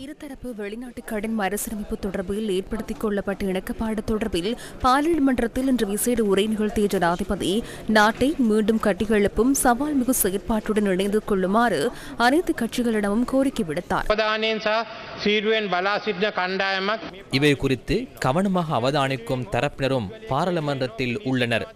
இருதரப்பு வெளிநாட்டு கடன் மறுசீரமைப்பு தொடர்பில் ஏற்படுத்தி கொள்ளப்பட்ட இணக்கப்பாடு தொடர்பில் பாராளுமன்றத்தில் இன்று விசேட உரை நிகழ்த்திய ஜனாதிபதி நாட்டை மீண்டும் கட்டிகெழுப்பும் சவால் மிகு செயற்பாட்டுடன் இணைந்து கொள்ளுமாறு அனைத்து கட்சிகளிடமும் கோரிக்கை விடுத்தார். இவை குறித்து கவனமாக அவதானிக்கும் தரப்பினரும் பாராளுமன்றத்தில் உள்ளனர்.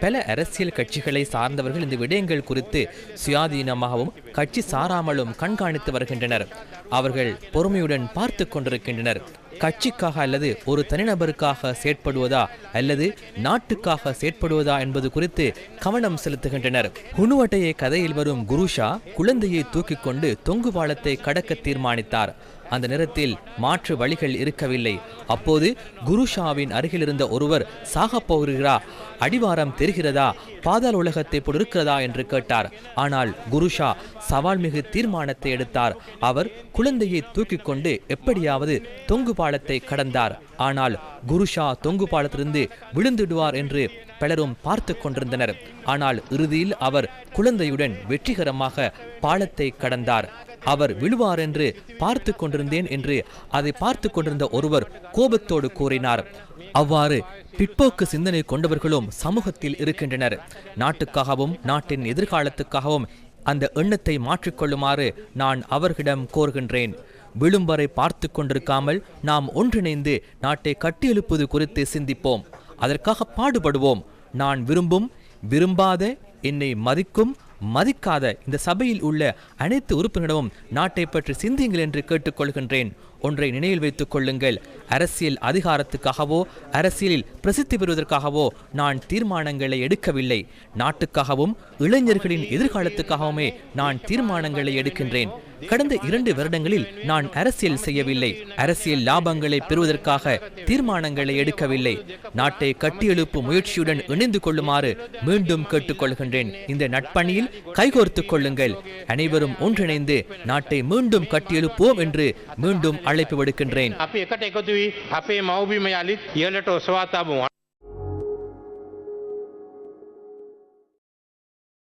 பல அரசியல் கட்சிகளை சார்ந்தவர்கள் இந்த விடயங்கள் குறித்து சுயாதீனமாகவும் கட்சி சாராமலும் கண்காணித்து வருகின்றனர். அவர்கள் பொறுமையுடன் பார்த்து கொண்டிருக்கின்றனர். கட்சிக்காக அல்லது ஒரு தனிநபருக்காக செயற்படுவதா அல்லது நாட்டுக்காக செயற்படுவதா என்பது குறித்து கவனம் செலுத்துகின்றனர். ஹுனுவட்டைய கதையில் வரும் குருஷா குழந்தையை தூக்கிக் கொண்டு தொங்கு பாலத்தை கடக்க தீர்மானித்தார். அந்த நேரத்தில் மாற்று வழிகள் இருக்கவில்லை. அப்போது குருஷாவின் அருகில் இருந்த ஒருவர் சாகப் போகிறா அடிவாரம் தெரிகிறதா? பாதாள உலகத்தை போல் இருக்கிறதா என்று கேட்டார். ஆனால் குருஷா சவால் மிகு தீர்மானத்தை எடுத்தார். அவர் குழந்தையை தூக்கி கொண்டு எப்படியாவது தொங்கு பாலத்தை கடந்தார். ஆனால் குருஷா தொங்கு பாலத்திலிருந்து விழுந்துடுவார் என்று பலரும் பார்த்து கொண்டிருந்தனர். ஆனால் இறுதியில் அவர் குழந்தையுடன் வெற்றிகரமாக பாலத்தை கடந்தார். அவர் விழுவார் என்று பார்த்து கொண்டிருந்தேன் என்று அதை பார்த்து கொண்டிருந்த ஒருவர் கோபத்தோடு கூறினார். அவ்வாறு பிற்போக்கு சிந்தனை கொண்டவர்களும் சமூகத்தில் இருக்கின்றனர். நாட்டுக்காகவும் நாட்டின் எதிர்காலத்துக்காகவும் அந்த எண்ணத்தை மாற்றிக்கொள்ளுமாறு நான் அவர்களிடம் கோருகின்றேன். விழும்பரை பார்த்து கொண்டிருக்காமல் நாம் ஒன்றிணைந்து நாட்டை கட்டியெழுப்பது குறித்து சிந்திப்போம். அதற்காக பாடுபடுவோம். நான் விரும்பும் விரும்பாத என்னை மதிக்கும் மதிக்காத இந்த சபையில் உள்ள அனைத்து உறுப்பினரிடமும் நாட்டை பற்றி சிந்தியுங்கள் என்று கேட்டுக்கொள்கின்றேன். ஒன்றை நினைவில் வைத்துக் கொள்ளுங்கள். அரசியல் அதிகாரத்துக்காகவோ அரசியலில் பிரசித்தி பெறுவதற்காகவோ நான் தீர்மானங்களை எடுக்கவில்லை. நாட்டுக்காகவும் இளைஞர்களின் எதிர்காலத்துக்காகவுமே நான் தீர்மானங்களை எடுக்கின்றேன். கடந்த இரண்டு வருடங்களில் நான் அரசியல் செய்யவில்லை. அரசியல் லாபங்களை பெறுவதற்காக தீர்மானங்களை எடுக்கவில்லை. நாட்டை கட்டியெழுப்பும் முயற்சியுடன் இணைந்து கொள்ளுமாறு மீண்டும் கேட்டுக்கொள்கின்றேன். இந்த நட்பணியில் கைகோர்த்துக் கொள்ளுங்கள். அனைவரும் ஒன்றிணைந்து நாட்டை மீண்டும் கட்டியெழுப்போம் என்று மீண்டும் அழைப்பு விடுக்கின்றேன்.